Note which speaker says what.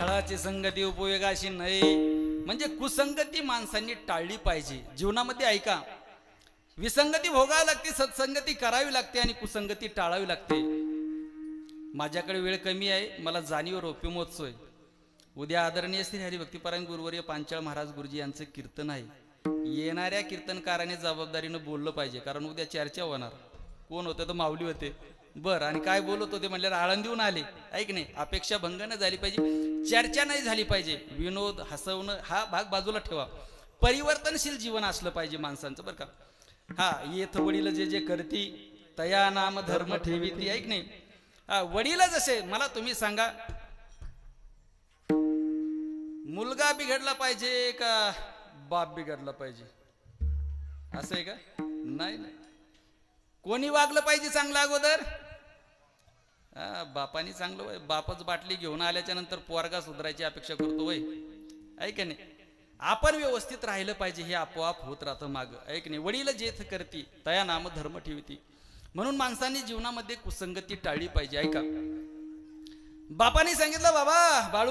Speaker 1: अशी नाही. म्हणजे कुसंगती माणसांनी टाळली पाहिजे. जीवनामध्ये ऐका विसंगती भोगावी लागते सत्संगती करावी लागते आणि कुसंगती टाळावी लागते. माझ्याकडे वेळ कमी आहे मला जाणीव रोप्यमोत्सव आहे उद्या आदरणीय श्री हरिभक्तीपरायण गुरुवर्य पांचाळ महाराज गुरुजी यांचं कीर्तन आहे. येणाऱ्या कीर्तनकाराने जबाबदारीनं बोललं पाहिजे कारण उद्या चर्चा होणार. कोण होतं? तर माऊली होते. बर आणि काय बोलत होते म्हणल्यावर आळंदीहून आले. ऐक नाही अपेक्षा भंग नाही झाली पाहिजे चर्चा नाही झाली पाहिजे. विनोद हसवणं हा भाग बाजूला ठेवा. परिवर्तनशील जीवन असलं पाहिजे माणसांचं बरं का? हा येथ वडील जे जे करती तया नाम धर्म ठेवी ती ऐक नाही. हा वडील जसे मला तुम्ही सांगा. मुलगा बिघडला पाहिजे का बाप बिघडला पाहिजे? असं आहे का? नाही नाही. कोणी वागलं पाहिजे चांगलं अगोदर? बापानी चांगलं वय. बापच बाटली घेऊन आल्याच्यानंतर पोरगा सुधारायची अपेक्षा करतो वय. ऐक नाही? आपण व्यवस्थित राहिलं पाहिजे हे आपोआप होत राहतं माग. ऐक नाही? वडील जेथ करती तया नाम धर्म ठेवती. म्हणून माणसांनी जीवनामध्ये कुसंगती टाळली पाहिजे ऐका. बापानी सांगितलं बाबा बाळू